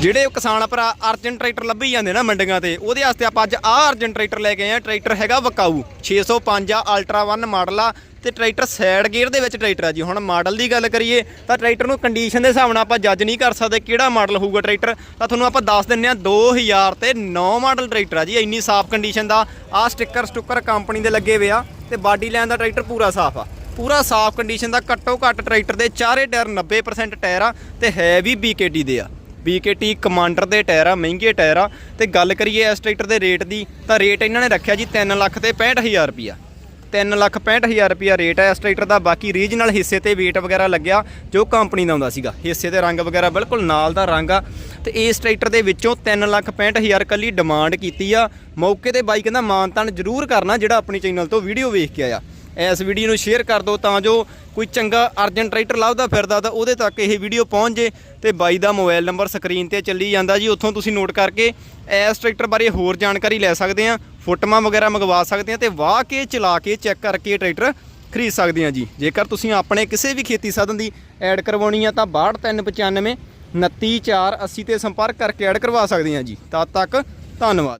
ਜਿਹੜੇ ਕਿਸਾਨ ਭਰਾ ਅਰਜਨ ਟਰੈਕਟਰ ਲੱਭੀ ਜਾਂਦੇ ਨਾ ਮੰਡੀਆਂ ਤੇ, ਉਹਦੇ ਵਾਸਤੇ ਆਪਾਂ ਅੱਜ ਆਹ ਅਰਜਨ ਟਰੈਕਟਰ ਲੈ ਕੇ ਆਏ ਆ ਟਰੈਕਟਰ ਹੈਗਾ ਵਕਾਊ 605 ਆ, ਅਲਟਰਾ 1 ਮਾਡਲ ਆ ਤੇ ਟਰੈਕਟਰ ਸਾਈਡ ਗੇਅਰ ਦੇ ਵਿੱਚ ਟਰੈਕਟਰ ਆ ਜੀ। ਹੁਣ ਮਾਡਲ ਦੀ ਗੱਲ ਕਰੀਏ ਤਾਂ ਟਰੈਕਟਰ ਨੂੰ ਕੰਡੀਸ਼ਨ ਦੇ ਹਿਸਾਬ ਨਾਲ ਆਪਾਂ ਜੱਜ ਨਹੀਂ ਕਰ ਸਕਦੇ ਕਿਹੜਾ ਮਾਡਲ ਹੋਊਗਾ ਟਰੈਕਟਰ। ਤਾਂ ਤੁਹਾਨੂੰ ਆਪਾਂ ਦੱਸ ਦਿੰਨੇ ਆ 2000 ਤੇ 9 ਮਾਡਲ ਟਰੈਕਟਰ ਆ ਜੀ, ਇੰਨੀ ਸਾਫ਼ ਕੰਡੀਸ਼ਨ ਦਾ। ਆ ਸਟicker ਸਟੁੱਕਰ ਕੰਪਨੀ ਦੇ ਲੱਗੇ ਹੋਏ ਆ ਤੇ ਬਾਡੀ ਲਾਈਨ ਦਾ ਟਰੈਕਟਰ ਪੂਰਾ ਸਾਫ਼ ਆ। ਪੂਰਾ ਸਾਫ਼ ਕੰਡੀਸ਼ਨ ਦਾ ਘੱਟੋ ਘੱਟ ਟਰੈਕਟਰ ਦੇ ਚਾਰੇ ਟਾਇਰ 90% ਟਾਇਰ ਆ ਤੇ ਹੈ ਵੀ BKT ਦੇ ਆ। BKT ਕਮਾਂਡਰ ਦੇ ਟਾਇਰ ਆ, ਮਹਿੰਗੇ ਟਾਇਰ ਆ। ਤੇ ਗੱਲ ਕਰੀਏ ਇਸ ਟਰੈਕਟਰ ਦੇ ਰੇਟ ਦੀ, ਤਾਂ ਰੇਟ ਇਹਨਾਂ ਨੇ ਰੱਖਿਆ ਜੀ 3 ਲੱਖ ਤੇ 65000 ਰੁਪਿਆ 3 ਲੱਖ 65000 ਰੁਪਿਆ ਰੇਟ ਹੈ ਇਸ ਟਰੈਕਟਰ ਦਾ, ਬਾਕੀ ਰੀਜਨਲ ਹਿੱਸੇ ਤੇ weight ਵਗੈਰਾ ਲੱਗਿਆ, ਜੋ ਕੰਪਨੀ ਦਾ ਹੁੰਦਾ ਸੀਗਾ। ਹਿੱਸੇ ਤੇ ਰੰਗ ਵਗੈਰਾ ਬਿਲਕੁਲ ਨਾਲ ਦਾ ਰੰਗ ਆ। ਤੇ ਇਸ ਟਰੈਕਟਰ ਦੇ ਵਿੱਚੋਂ 3 ਲੱਖ 65000 ਕੱਲੀ ਡਿਮਾਂਡ ਕੀਤੀ ਆ। ਮੌਕੇ ਤੇ ਬਾਈ ਕਹਿੰਦਾ, ਮਾਨਤਾਨ ਜ਼ਰੂਰ ਕਰਨਾ, ਜਿਹੜਾ ਆਪਣੀ ਚੈਨਲ ਤੋਂ ਵੀਡੀਓ ਵੇਖ ਕੇ ਆਇਆ। ਇਸ ਵੀਡੀਓ ਨੂੰ ਸ਼ੇਅਰ ਕਰ ਦਿਓ ਤਾਂ ਜੋ ਕੋਈ ਚੰਗਾ ਅਰਜੈਂਟ ਟਰੈਕਟਰ ਲੱਭਦਾ ਫਿਰਦਾ ਤਾਂ ਉਹਦੇ ਤੱਕ ਇਹ ਵੀਡੀਓ ਪਹੁੰਚ ਜੇ ਤੇ ਬਾਈ ਦਾ ਮੋਬਾਈਲ ਨੰਬਰ ਸਕਰੀਨ ਤੇ ਚੱਲੀ ਜਾਂਦਾ ਜੀ। ਉੱਥੋਂ ਤੁਸੀਂ ਨੋਟ ਕਰਕੇ ਇਸ ਟਰੈਕਟਰ ਬਾਰੇ ਹੋਰ ਜਾਣਕਾਰੀ ਲੈ ਸਕਦੇ ਆ ਫੋਟੋਆਂ ਵਗੈਰਾ ਮੰਗਵਾ ਸਕਦੇ ਆ ਤੇ ਵਾਹ ਕੇ ਚਲਾ ਕੇ ਚੈੱਕ ਕਰਕੇ ਇਹ ਟਰੈਕਟਰ ਖਰੀਦ ਸਕਦੇ ਆ ਜੀ। ਜੇਕਰ ਤੁਸੀਂ ਆਪਣੇ ਕਿਸੇ ਵੀ ਖੇਤੀ ਸਾਧਨ ਦੀ ਐਡ ਕਰਵਾਉਣੀ ਆ ਤਾਂ 62395 29480 ਤੇ ਸੰਪਰਕ ਕਰਕੇ ਐਡ ਕਰਵਾ ਸਕਦੇ ਆ ਜੀ। ਤਦ ਤੱਕ ਧੰਨਵਾਦ।